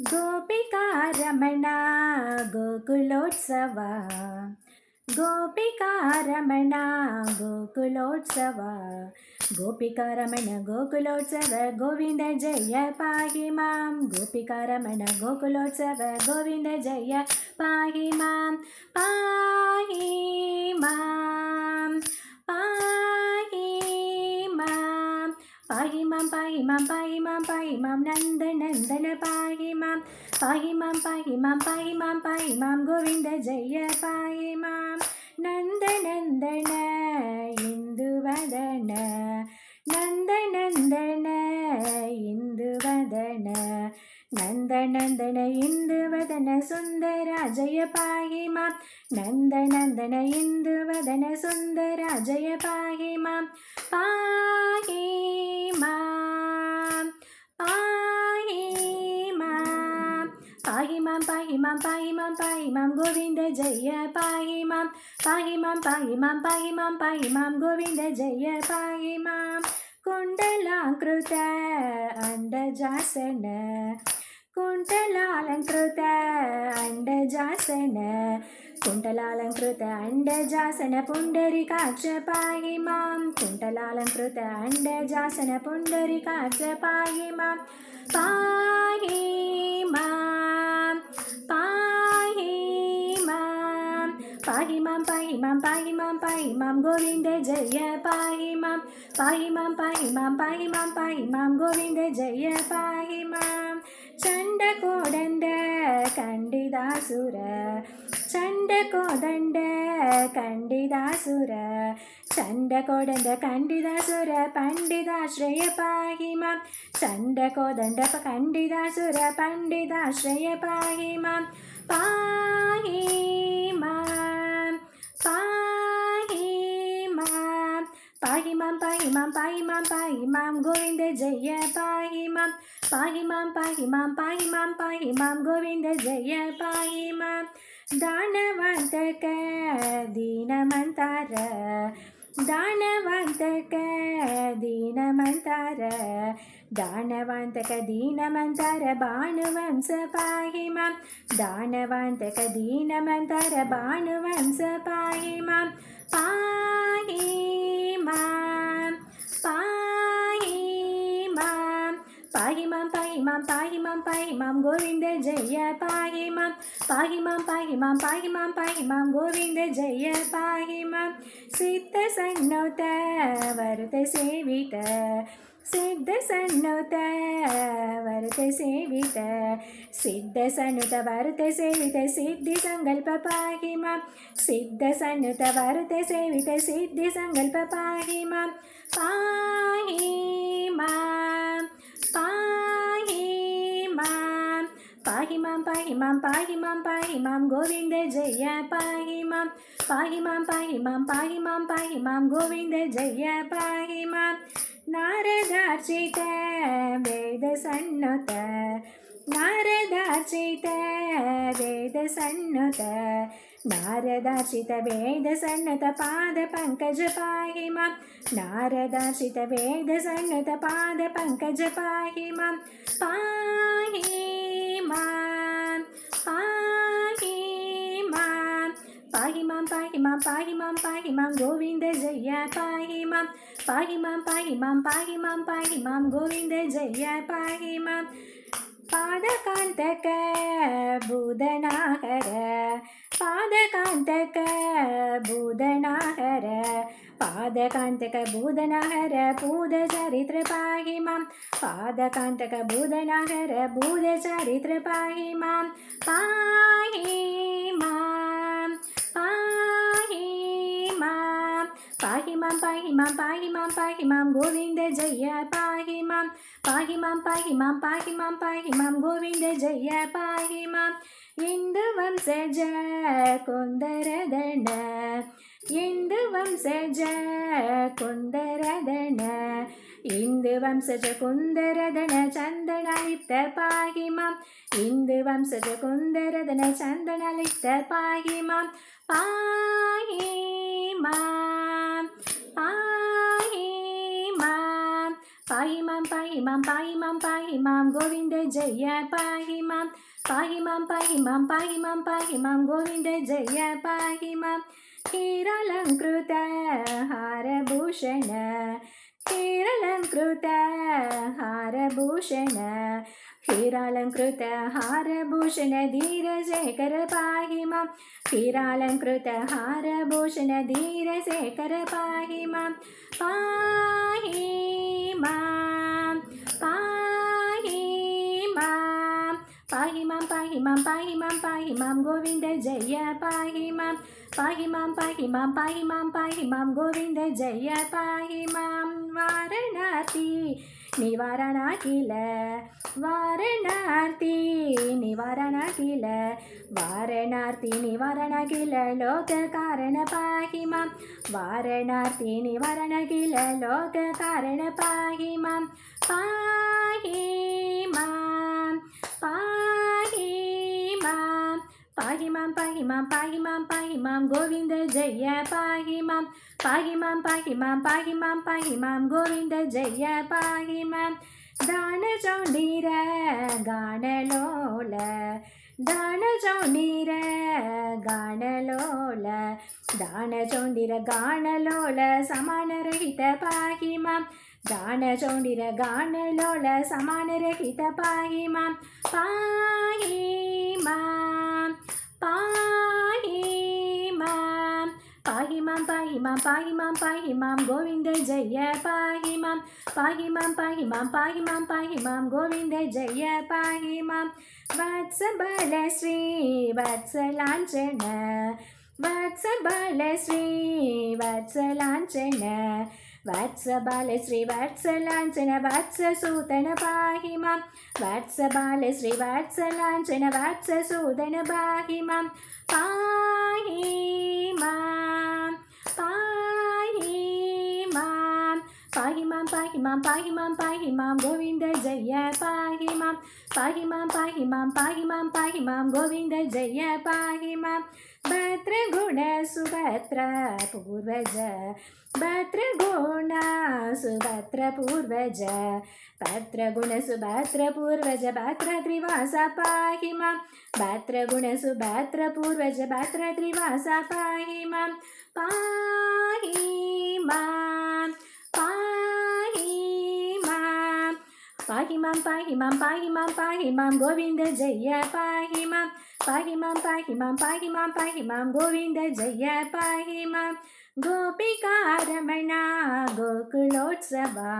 गोपिकारमण गोकुलोत्सव गोपिकारमण गोकुलोत्सव गोपिकारमण गोकुलोत्सव गोविंद जय पाहि माँ गोपिकारमण गोकुलोत्सव गोविंद जय पाहि माम पाहि माँ पा பாகி மாம் பாகி மாம் பாகி மாம் பாகி மாம் நந்த நந்தன பாகி மாம். பாகி மாம் பாகி மாம் பாகி மாம் பாகி மாம் கோவிந்த ஜெய பாகி மாம். நந்த நந்தன இந்துவதன நந்த நந்தன இந்துவதன ನಂದನಂದನ ಇಂದುವದನ ಸುಂದರ ಜಯ ಪಾಹಿ ಮಾಂ ನಂದನಂದನ ಇಂದುವದನ ಸುಂದರ ಜಯ ಪಾಹಿ ಮಾಂ ಪಾಹಿ ಮಾಂ ಪಾಹಿ ಮಾಂ ಪಾಹಿ ಮಾಂ ಪಾಹಿ ಮಾಂ ಪಾಹಿ ಮಾಂ ಪಾಹಿ ಮಾಂ ಗೋವಿಂದ ಜಯ ಪಾಹಿ ಮಾಂ ಪಾಹಿ ಮಾಂ ಪಾಹಿ ಮಾಂ ಪಾಹಿ ಮಾಂ ಪಾಹಿ ಮಾಂ ಗೋವಿಂದ ಜಯ ಪಾಹಿ ಮಾಂ ಕುಂಡಲಾಂಕೃತ ಅಂಡಜಾಸನ ಕುಂಟಲಾಲಂಕೃತ ಅಂಡಜಾಸನ ಕುಂಟಲಾಲಂಕೃತ ಅಂಡಜಾಸನ ಪುಂಡರಿಕಾಕ್ಷ ಪಾಯಿ ಮಾಂ ಕುಂಟಲಾಲಂಕೃತ ಅಂಡಜಾಸನ ಪುಂಡರಿಕಾಕ್ಷ ಪಾಯಿ ಮಾಂ ಪಾಯಿ ಮಾಂ ಪಾ mam pahi mam pahi mam pahi mam govinde jaya pahi mam pahi mam pahi mam pahi mam pahi mam govinde jaya pahi mam chanda kodanda kandidasura chanda kodanda kandidasura chanda kodanda kandidasura pandidashraya pahi mam chanda kodanda kandidasura pandidashraya pahi mam pahi mam பாஹிமாம் பாஹிமாம் பாஹிமாம் பாஹிமாம் பாஹிமாம் Govind ஜெய பாஹிமாம் பாஹிமாம் பாஹிமாம் பாஹிமாம் பாஹிமாம் கோவிந்த ஜெய பாஹிமாம் ದಾನವಂತಕ ದೀನಮಂತಾರ ದಾನವಂತಕ ದೀನಮಂತಾರ ದಾನವಾಂತಕ ದೀನಮಂತರ ಭಾನುವಂಸ ಪಾಹಿ ಮಾಂ ದಾನವಾಂತಕ ದೀನಮಂತರ ಭಾನುವಂಸ ಪಾಹಿ ಮಾಂ ಪಾಹಿ ಮಾಂ ಪಾಹಿ ಮಾಂ ಪಾಹಿ ಮಾಂ ಪಾಹಿ ಮಾಂ ಪಾಹಿ ಮಾಂ ಪಾಹಿ ಮಾಂ ಗೋವಿಂದ ಜಯ ಪಾಹಿ ಮಾಂ ಪಾಹಿ ಮಾಂ ಪಾಹಿ ಮಾಂ ಪಾಹಿ ಮಾಂ ಪಾಹಿ ಮಾಂ ಗೋವಿಂದ ಜಯ ಪಾಹಿ ಮಾಂ ಸಿತ್ತ ಸಣ್ಣೋತ ವರುತ ಸೇವಿತ ಸಿದ್ಧ ಸಣ್ಣುತ ವರತೆ ಸೇವಿತ ಸಿದ್ಧ ಸಣ್ಣುತ ವರತೆ ಸೇವಿತ ಸಿದ್ಧಿ ಸಂಕಲ್ಪ ಪಾಹಿ ಮಾಂ ಸಿದ್ಧ ಸಣ್ಣುತ ವರತೆ ಸೇವಿತ ಸಿದ್ಧಿ ಸಂಕಲ್ಪ ಪಾಹಿ ಮಾಂ ಪಾಹಿ ಮಾಂ ಪಾ பாகிமாம் பாகிமாம் பாகிமாம் பாகிமாம் கோவிந்த ஜெய பாகிமாம். பாகிமாம் பாகிமாம் பாகிமாம் பாகிமாம் கோவிந்த ஜெய பாகிமாம். நாரதார்ச்சித வேத சண்ணுத ನಾರದಾರ್ಚಿತ ವೇದ ಸಣ್ಣತ ನಾರದಾರ್ಚಿತ ವೇದ ಸಣ್ಣತ ಪಾದ ಪಂಕಜ ಪಾಹಿ ಮಾಂ ನಾರದಾರ್ಚಿತ ವೇದ ಸಣ್ಣತ ಪಾದ ಪಂಕಜ ಪಾಹಿ ಮಾಂ ಪಾಹಿ பாகிமான் பாகிமான் பாகிமாம் பாகிமாம் பாகிமாம் பாகிமாம் கோவிந்த ஜெய பாகிமாம் பாகிமாம் பாகிமாம் பாகிமாம் பாகிமாம் கோவிந்த ஜெய பாகிமாம் பாதகாந்தக பூதநாகர பாதகாந்தக பூதநாகர पादकान्तकबोधनहर बोधचरित्र पाहि माँ पादकान्तकबोधनहर बोधचरित्र पाहि माँ पाहि माँ पाहि माँ पाहि माँ पाहि माँ पाहि माँ पाहि माँ गोविन्द जय पाहि माँ पाहि माँ पाहि माँ पाहि माँ पाहि माँ गोविन्द जय पाहि माँ हिन्दुवंश जय कुन्दरदण्ड ಇಂದು ವಂಶಜ ಕುಂದರದಣ ಇಂದು ವಂಶಜ ಕುಂದರದಣ ಚಂದನಾಲಿಪ್ತ ಪಾಹಿ ಮಾಂ ಇಂದು ವಂಶಜ ಕುಂದರದಣ ಚಂದನಾಲಿಪ್ತ ಪಾಹಿ ಮಾಂ ಪಾಹಿ ಮಾಂ ಪಾಹಿ ಮಾಂ ಪಾಹಿ ಮಾಂ ಪಾಹಿ ಮಾಂ ಪಾಹಿ ಮಾಂ ಪಾಹಿ ಮಾಂ ಗೋವಿಂದ ಜಯ ಪಾಹಿ ಮಾಂ ಪಾಹಿ ಮಾಂ ಪಾಹಿ ಮಾಂ ಪಾಹಿ ಮಾಂ ಪಾಹಿ ಮಾಂ ಗೋವಿಂದ ಜಯ ಪಾಹಿ ಮಾಂ हीरालङ्कृत हारभूषण हीरालङ्कृत हारभूषण हीरालङ्कृत हारभूषण धीरशेखर पाहि मां हीरालङ्कृत हारभूषण धीरशेखर पाहि मां पाहि मां पाहि பாகிமாம் பாகிமாம் பாகிமாம் பாகிமாம் கோவிந்த ஜெய பாகிமாம் பாகிமாம் பாகிமாம் பாகிமாம் பாகிமாம் கோவிந்த ஜெய பாகிமாம் வாரணாசி நிவாரணாகில வாரணார்த்தி நிவாரணாகில வாரணார்த்தி நிவாரணகில லோக காரண பாகிமாம் வாரணார்த்தி நிவாரணகில லோக காரண பாகிமாம் பாகிமாம் பா பாகிமாம் பாகிமாம் பாகிமாம் பாகிமாம் கோவிந்த ஜெய பாகிமாம் பாகிமாம் பாகிமாம் பாகிமாம் பாகிமாம் கோவிந்த ஜெய பாகிமாம் ದಾನ ಚೌಂಡಿರ ಗಾಣಲೋಲ ದಾನ ಚೌಂಡಿರ ಗಾಣಲೋಲ ದಾನ ಚೌಂಡಿರ ಗಾಣಲೋಲ ಸಮಾನರಹಿತ ಪಾಹಿ ಮಾಂ ದಾನ ಚೌಂಡಿರ ಗಾಣಲೋಲ ಸಮಾನರಹಿತ ಪಾಹಿ ಮಾಂ ಪಾಹಿ ಮಾಂ பாஹிமாம் பாஹிமாம் பாஹிமாம் பாஹிமாம் பாஹிமாம் கோவிந்த ஜெய பாஹிமாம் பாஹிமாம் பாஹிமாம் பாஹிமாம் பாஹிமாம் கோவிந்த ஜெய பாஹிமாம் வத்சபல ஸ்ரீ வத்சலாஞ்சன. வத்சபல ஸ்ரீ வத்சலாஞ்சன. വാത്സ ബാലശ്രീ വാത്സലാഞ്ചന വാത്സസൂതന പാഹി മാം വാത്സ ബാലശ്രീ വാത്സലാഞ്ചന വാത്സസൂതന പാഹി മാം പാഹി പാ பாகிமாம் பாகிமாம் பாகிமாம் பாகிமாம் கோவிந்த ஜெய பாகிமாம் பாகிமாம் பாகிமாம் பாகிமாம் பாகிமாம் கோவிந்த ஜெய பாகிமாம் भद्रगुण सुभद्र पूर्वज भद्रगुण सुभद्र पूर्वज भद्रगुण सुभद्र पूर्वज भद्र त्रिवास पाहि माँ भद्रगुण सुभद्र पूर्वज भद्र त्रिवास पाहि माँ पाहि माँ पा पाहि मां पाहि मां पाहि मां पाहि मां गोविन्द जय पाहि मां पाहि मां पाहि मां पाहि मां पाहि मां गोविन्द जय पाहि मां गोपिकारमणा गोकुलोत्सवा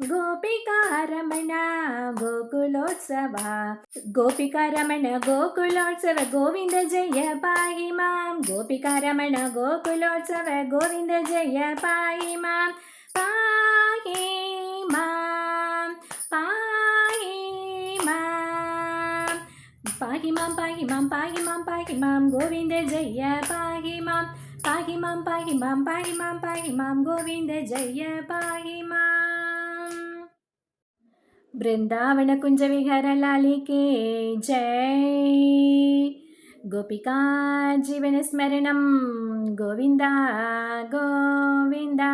गोपिकारमण गोकुलोत्सवा गोपिकारमण गोकुलोत्सव गोविन्द जय पाहि मां गोपिकारमण गोकुलोत्सव गोविन्द जय पाहि मां पाहि பாகிமாம். பாகிமாம் பாகிமாம் பாகிமாம் பாகிமாம். கோவிந்த ஜெய பாகிமாம். பாகிமாம் பாகிமாம் பாகிமாம் பாகிமாம். கோவிந்த ஜெய பாகிமாம். பிருந்தாவன குஞ்ச விஹர லாலிகே ஜெய். கோபிகா ஜீவன ஸ்மரணம். கோவிந்தா கோவிந்தா.